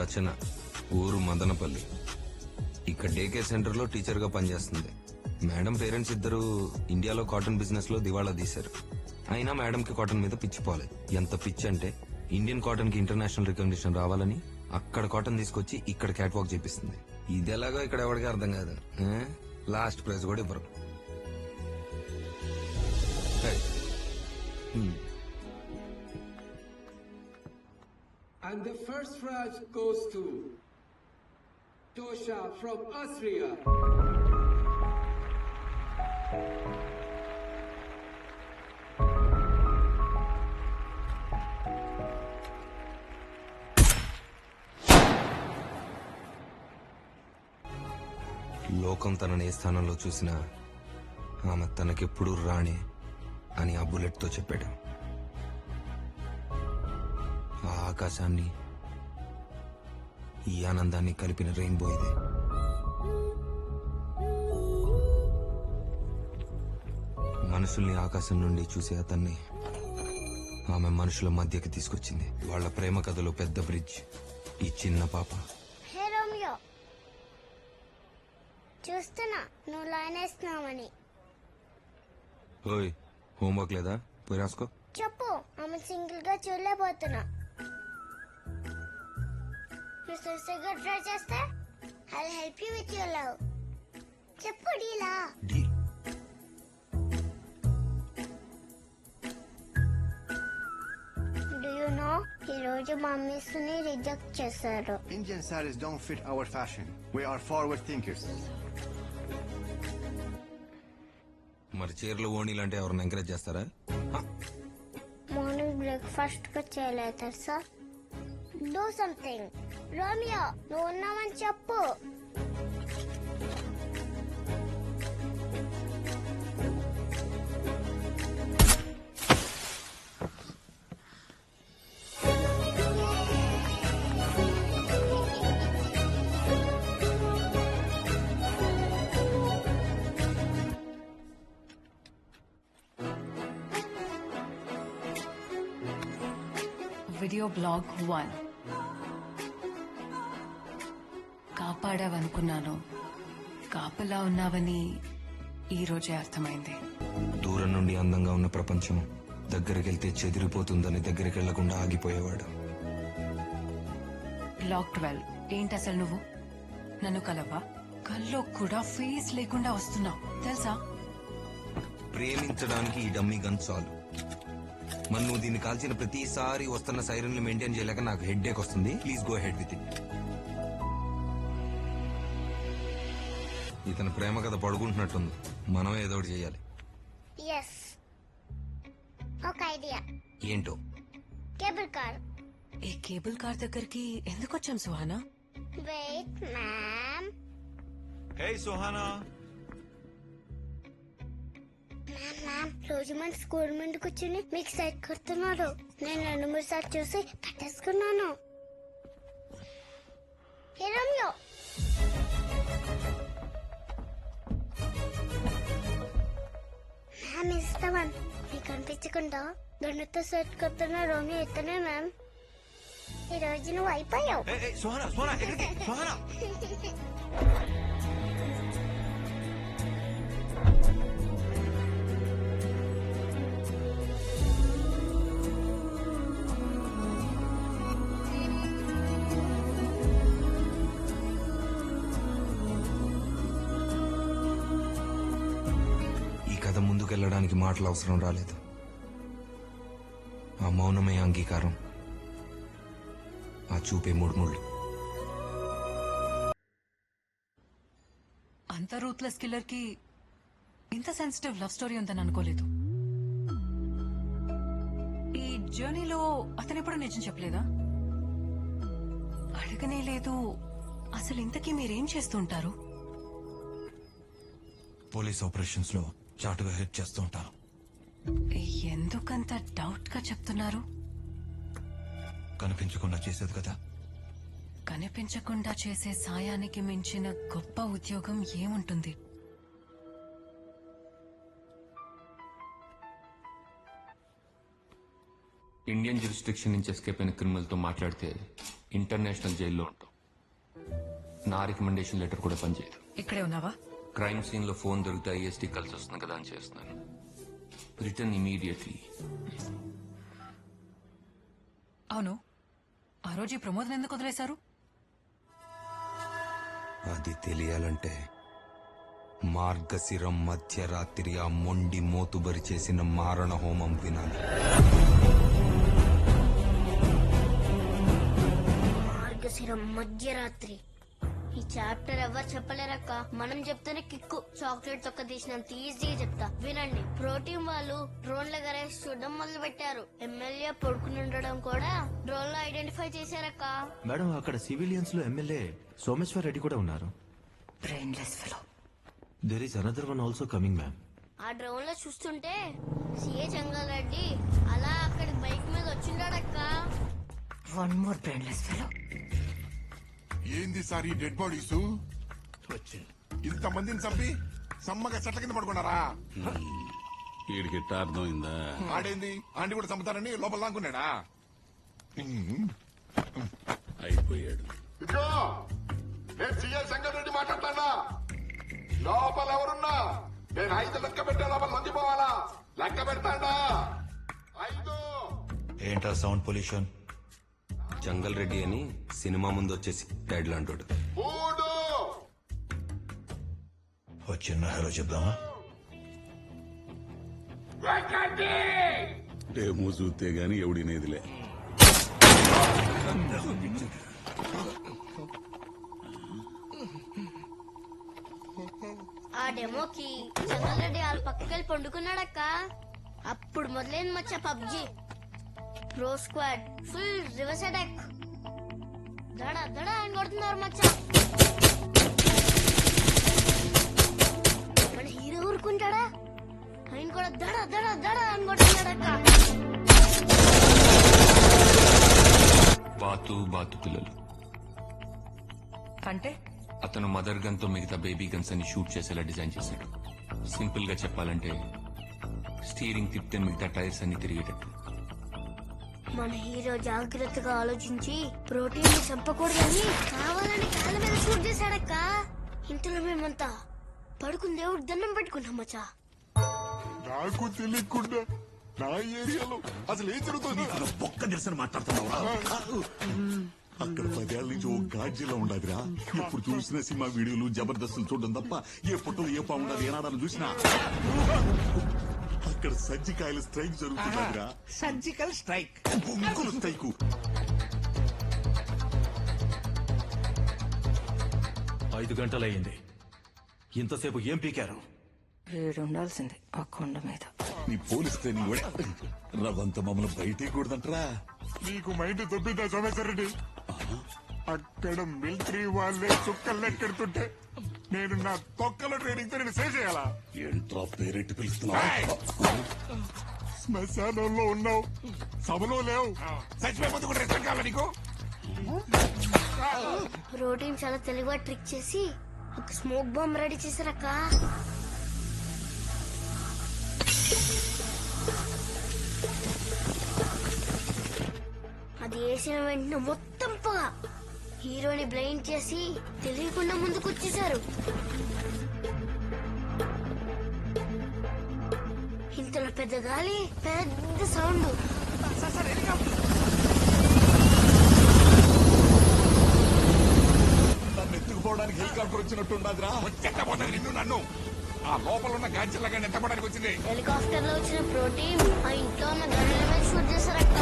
రచన ఊరు మదనపల్లి. ఇక్కడ డేకే సెంటర్లో టీచర్గా పనిచేస్తుంది. మేడం పేరెంట్స్ ఇద్దరు ఇండియాలో కాటన్ బిజినెస్లో దివాళా తీశారు. అయినా మేడంకి కాటన్ మీద పిచ్చిపోలేదు ఎంత పిచ్చి అంటే ఇండియన్ కాటన్కి ఇంటర్నేషనల్ రికగ్నిషన్ రావాలని అక్కడ కాటన్ తీసుకొచ్చి ఇక్కడ క్యాట్ వాక్ చేపిస్తుంది. ఇది ఎలాగో ఇక్కడ ఎవరికి అర్థం కాదు. లాస్ట్ ప్రైజ్ కూడా ఇవ్వరు. And the first prize goes to Tosha from Austria. లోకం తనని ఏ స్థానంలో చూసినా ఆమె తనకెప్పుడు రాణి అని ఆ బుల్లెట్తో చెప్పాడు ఆకాశాన్ని ఈ ఆనందాన్ని కలిపిన రెయిన్బో ఇది. మనుషుల్ని ఆకాశం నుండి చూసే అతన్ని ఆమె మనుషుల మధ్యకి తీసుకొచ్చింది. వాళ్ళ ప్రేమ కథలో పెద్ద బ్రిడ్జ్ ఈ చిన్న పాప. చూస్తున్నా నువ్వు లైన్ వేస్తున్నావని ఓయ్ హోంవర్క్ లేదా? పోయి రాసుకో. చెప్పు ఆమె సింగిల్గా చూడలేకపోతున్నా. సిన్సియర్గా ట్రై చేస్తే I help you with your love. చెప్పు డీలా. Deal. Do you know reject చేశారు? Indian saris don't fit our fashion. We are forward thinkers. మరి చీరలు ఓణీలు అంటే ఎవరిని ఎంకరేజ్ చేస్తారా? మార్నింగ్ బ్రేక్ఫాస్ట్గా చేయలేదు సార్ డూ సంథింగ్ రోమియో నువ్వు ఉన్నావని చెప్పు. వీడియో బ్లాగ్ వన్ కాపాడావనుకున్నాను. కాపలా ఉన్నావని ఈ రోజే అర్థమైంది. దూరం నుండి అందంగా ఉన్న ప్రపంచం దగ్గరికి వెళ్తే చెదిరిపోతుందని దగ్గరికి వెళ్ళకుండా ఆగిపోయేవాడు. బ్లాగ్ ట్వెల్వ్ ఏంటి అసలు నువ్వు? నన్ను కలవా? కల్లో కూడా ఫేస్ లేకుండా వస్తున్నావు. తెలుసా? ప్రేమించడానికి ఈ డమ్మీ గన్ చాలు. నువ్వు దీన్ని కాల్చిన ప్రతిసారి వస్తున్న సైరన్లు మెయింటైన్ చేయలేక నాకు హెడ్ ఏక్ వస్తుంది. Please go head with it ఇతని ప్రేమ కథ పడుకుంటున్నట్టుంది. మనం ఏదో ఒకటి చేయాలి. ఎస్ ఒక ఐడియా ఏంటో? కేబుల్ కార్ ఈ కేబుల్ కార్ దగ్గరికి ఎందుకు వచ్చాం Suhana? Wait ma'am Hey, Sohana. Ma'am ma'am రోజు మన స్కూల్ ముందు కూర్చుని మీకు సైట్ కొడుతున్నాడు నేను రెండు మూడు సార్లు చూసి పట్టేసుకున్నాను. కనిపించకుండా గన్నుతో సెట్ కొడుతున్న రోమియో ఇతనే మ్యామ్ ఈ రోజు నువ్వు అయిపోయావు. ఈ కథ ముందుకెళ్ళడానికి మాటలు అవసరం రాలేదు. ఆ మౌనమే అంగీకారం ఆ చూపే ముళ్ళు అంత రూత్లెస్ కిల్లర్కి ఇంత సెన్సిటివ్ లవ్ స్టోరీ ఉందని అనుకోలేదు. ఈ జర్నీలో అతను ఎప్పుడు నిజం చెప్పలేదా? అడగనే లేదు. అసలు ఇంతకీ మీరేం చేస్తుంటారు? పోలీస్ ఆపరేషన్స్లో చాటుగా హెల్ప్ చేస్తూ ఉంటాను ఎందుకంత డౌట్గా చెప్తున్నారు? కనిపించకుండా చేసేది కదా. కనిపించకుండా చేసే సాయానికి మించిన గొప్ప ఉద్యోగం ఏముంటుంది? ఇండియన్ జ్యూరిస్డిక్షన్ నుంచి ఎస్కేప్ అయిన క్రిమినల్తో మాట్లాడితే ఇంటర్నేషనల్ జైల్లో ఉంటాం. నా రికమెండేషన్ లెటర్ కూడా పనిచేయదు. ఇక్కడే ఉన్నావా? క్రైమ్ సీన్లో ఫోన్ దొరికితే ఐఎస్టీ కలిసి వస్తుంది కదా అని చేస్తున్నాను. రిటర్న్ ఇమీడియట్లీ అవును. ఆ రోజు ఈ ప్రమోదం ఎందుకు వదిలేశారు? అది తెలియాలంటే మార్గశిరం మధ్యరాత్రి ఆ మొండి మోతుబరి చేసిన మారణ హోమం వినాలి. మార్గశిరం మధ్యరాత్రి ఈ చాప్టర్ ఎవరు చెప్పలేరక్క మనం చెప్తేనే కిక్కు. చాక్లెట్ తొక్క తీసినంత ఈజీగా చెప్తా. వినండి. ప్రోటీన్ వాళ్ళు డ్రోన్ల గరేసి చూడడం మొదలు పెట్టారు ఎమ్మెల్యే పడుకుని ఉండడం కూడా డ్రోన్లో ఐడెంటిఫై చేశారక్క. మేడం అక్కడ సివిలియన్స్లో ఎమ్మెల్యే సోమేశ్వర్ రెడ్డి కూడా ఉన్నారు. Brainless fellow there is another one also coming ma'am ఆ డ్రోన్లో చూస్తుంటే సిఏ చెంగారెడ్డి అలా అక్కడికి బైక్ మీద వచ్చిండాడక్క. వన్ మోర్ బ్రెయిన్లెస్ ఫెలో ఏంది సార్ ఈ డెడ్ బాడీస్ ఇంత మందిని చంపి సమ్మగా చెట్ల కింద పడుకున్నారా? వీడికి అర్థమైందా? ఆడేంది? ఆంటీ కూడా చంపుతారని లోపల లాక్కున్నాడా అయిపోయాడు. ఇదిగో నేను మాట్లాడతానా? లోపల ఎవరున్నా? నేను ఐదు లెక్క పెట్టే లోపల లొంగిపోవాలా? లెక్క పెడతాడా? ఐదు. ఏంటా సౌండ్ పొల్యూషన్? జంగల్ రెడ్డి అని సినిమా ముందు వచ్చేసి డాడ్ లాంటోడు ఓ చిన్న హలో చెప్దామా? డేమో చూస్తే గాని ఎవడినేదిలే. ఆ డెమోకి చెంగారెడ్డి వాళ్ళ పక్కకి వెళ్ళి పండుకున్నాడక్క. అప్పుడు మొదలైంది మచ్చ PUBG. Pro squad full reverse attack దడ దడ అని కొడుతున్నారు మచ్చ. మన హీరో ఊరుకుంటాడా? ఆయన కూడా దడ దడ దడ అని కొడుతున్నాడక్క బాతు బాతు పిల్లలు. అంటే? అతను మదర్ గన్తో మిగతా బేబీ గన్స్ అని షూట్ చేసేలా డిజైన్ చేశాడు. సింపుల్గా చెప్పాలంటే స్టీరింగ్ తిప్పితే మిగతా టైర్స్ అన్ని తిరిగేటట్టు. మన హీరో జాగ్రత్తగా ఆలోచించి ప్రోటీన్ చంపకూడదని కావాలని కాళ్ళ మీద షూట్ చేశాడక్క. ఇంతలో మేమంతా పడుకుని దేవుడు దండం పెట్టుకున్నాం మచ్చా. నాకు తెలియకుండా నా ఏరియాలో అసలు ఏం జరుగుతుంది? ఒక్క నిరసన మాట్లాడుతున్నావా అక్కడ పదేళ్ళ నుంచి ఓ గాడ్జిలా ఉండదురా. ఎప్పుడు చూసిన సినిమా వీడియోలు జబర్దస్తులు చూడడం తప్ప ఏ ఫోటోలు ఏ బాగుండదు ఏనాడాలు చూసినా. అక్కడ సజ్జికాయల స్ట్రైక్ జరుగుతుందిరా సర్జికల్ స్ట్రైక్. బొంగులు స్ట్రైక్. ఐదు గంటలయ్యింది. ఇంతసేపు ఏం పీకారు? వీడు ఉండాల్సింది ఆ కొండ మీద. నీ పోలీస్ ట్రైనింగ్ కూడా రవంత మమ్మల్ని బయటికి కూడదంటరా? నీకు మైండ్ దొబ్బిందా సోమేశ్వర రెడ్డి? అక్కడ మిలిటరీ వాళ్ళే చుక్కలు లెక్కెడుతుంటే నేను నా తొక్కల ట్రైనింగ్తో నేను సేవ్ చేయాలా? ఏంట్రా పేరెట్టి పిలుస్తున్నావు? శ్మశానంలో ఉన్నావు. సభలో లేవు. చచ్చిపోయే ముందు కూడా రెస్పెక్ట్ కావాలా నీకు? ప్రోటీన్ చాలా తెలివిగా ట్రిక్ చేసి ఒక స్మోక్ బాంబ్ రెడీ చేశారక్క. అది వేసిన వెంటనే మొత్తం పొగ. హీరోని బ్లైండ్ చేసి తెలియకుండా ముందుకు వచ్చేసారు ఇంతలో పెద్ద గాలి పెద్ద సౌండ్. ఎత్తుకుపోవడానికి హెలికాప్టర్ వచ్చినట్టుండదురా. నిన్ను నన్ను. ఆ లోపల ఉన్న గాంచెల్లాగా నెత్తపడానికి వచ్చింది. హెలికాప్టర్లో వచ్చిన ప్రోటీన్ ఆ ఇంట్లో ఉన్న గన్నుల మీద షూట్ చేశారక్క.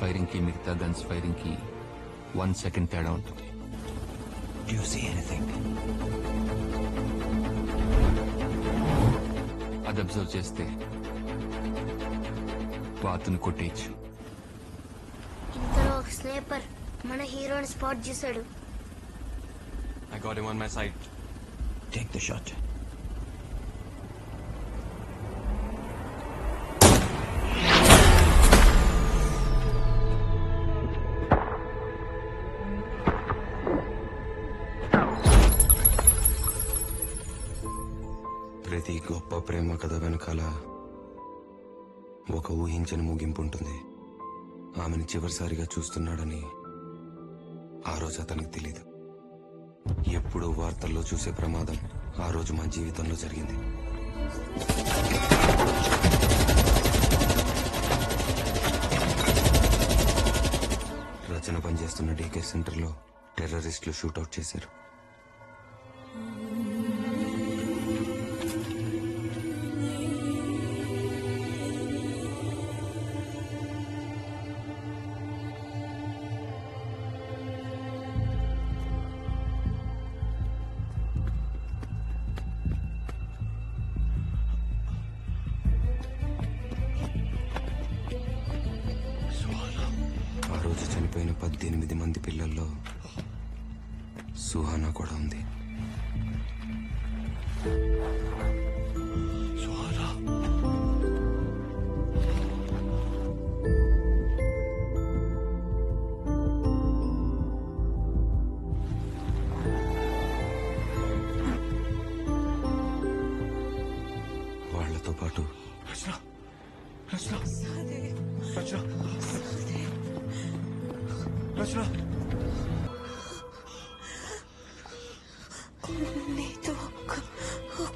ఫైరింగ్కి మిగతా గన్స్ ఫైరింగ్కి వన్ సెకండ్ తేడా ఉంటుంది. యూ సీ ఎనీథింగ్ అది అబ్జర్వ్ చేస్తే బాతును కొట్టేయచ్చు. ఇంతలో ఒక స్నేపర్ మన హీరోని స్పాట్ చేశాడు. I got him on my side take the shot ప్రతి గొప్ప ప్రేమ కథ వెనకాల ఒక ఊహించని ముగింపు ఉంటుంది. ఆమెను చివరిసారిగా చూస్తున్నాడని ఆ రోజు అతనికి తెలియదు ఎప్పుడో వార్తల్లో చూసే ప్రమాదం ఆ రోజు మా జీవితంలో జరిగింది. రచన పనిచేస్తున్న డీకే సెంటర్లో టెర్రరిస్టులు షూటౌట్ చేశారు.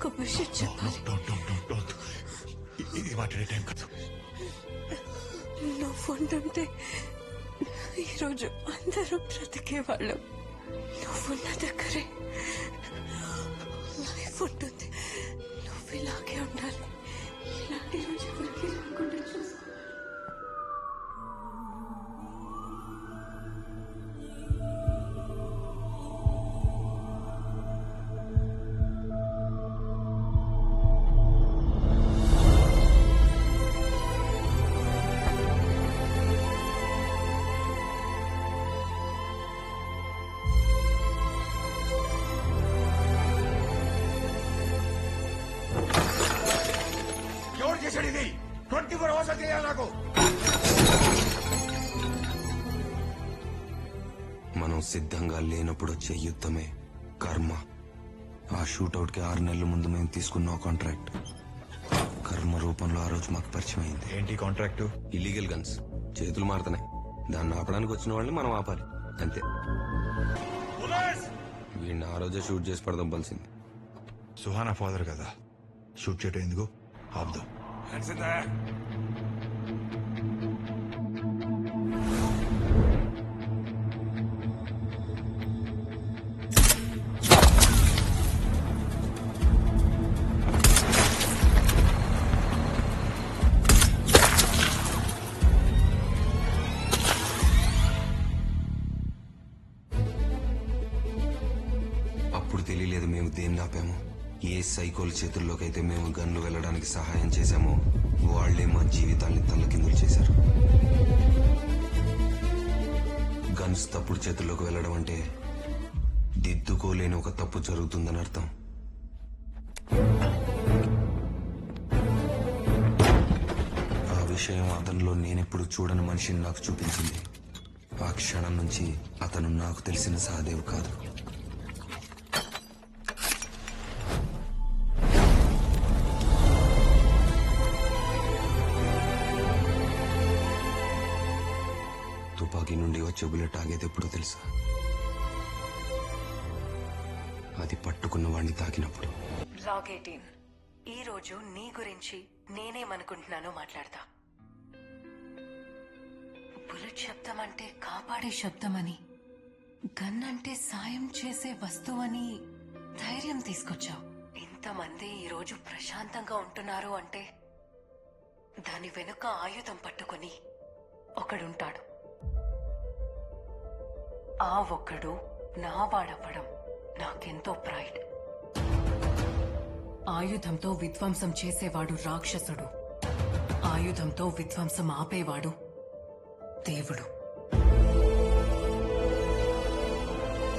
ఒక విషయం చెప్పాలి. ఇది మాట్లాడే టైం కాదు. నువ్వు ఉండుంటే ఈరోజు అందరూ బ్రతికేవాళ్ళం. నువ్వు నా దగ్గరే. లైఫ్ ఉంటుంది నువ్వు ఇలాగే ఉండాలి. ఇలాంటి రోజు మనం సిద్ధంగా లేనప్పుడు వచ్చే యుద్ధమే కర్మ. ఆ షూటౌట్కి ఆరు నెలల ముందు మేము తీసుకున్న కాంట్రాక్ట్. కర్మ రూపంలో ఆ రోజు మాకు పరిచయం అయింది ఏంటి కాంట్రాక్టు? ఇల్లీగల్ గన్స్ చేతులు మారుతున్నాయి. దాన్ని ఆపడానికి వచ్చిన వాళ్ళని మనం ఆపాలి. అంతే. వీడిని ఆ రోజే షూట్ చేసి పడదంపాల్సింది సుహానా ఫాదర్ కదా. షూట్ చేయటం ఎందుకు? ఆపుదాం. చేతుల్లోకైతే అయితే మేము గన్లు వెళ్ళడానికి సహాయం చేశామో వాళ్ళే మా జీవితాల్ని తల్లకిందులు చేశారు. గన్స్ తప్పుడు చేతుల్లోకి వెళ్ళడం అంటే దిద్దుకోలేని ఒక తప్పు జరుగుతుందని అర్థం. ఆ విషయం అతనిలో నేనెప్పుడు చూడని మనిషిని నాకు చూపించింది. ఆ క్షణం నుంచి అతను నాకు తెలిసిన సహదేవ్ కాదు. తుపాకీ నుండి వచ్చే బుల్లెట్ ఆగేది ఎప్పుడో తెలుసా? అది పట్టుకున్న వాడిని తాకినప్పుడు. Log eighteen. ఈ రోజు నీ గురించి నేనేమనుకుంటున్నానో మాట్లాడతా. బుల్లెట్ శబ్దం అంటే కాపాడే శబ్దమని గన్ అంటే సాయం చేసే వస్తువని ధైర్యం తీసుకొచ్చావు. ఇంతమంది ఈ రోజు ప్రశాంతంగా ఉంటున్నారు అంటే దాని వెనుక ఆయుధం పట్టుకొని ఒకడుంటాడు. ఆ ఒక్కడు నా వాడవ్వడం నాకెంతో ప్రైడ్. ఆయుధంతో విధ్వంసం చేసేవాడు రాక్షసుడు. ఆయుధంతో విధ్వంసం ఆపేవాడు దేవుడు.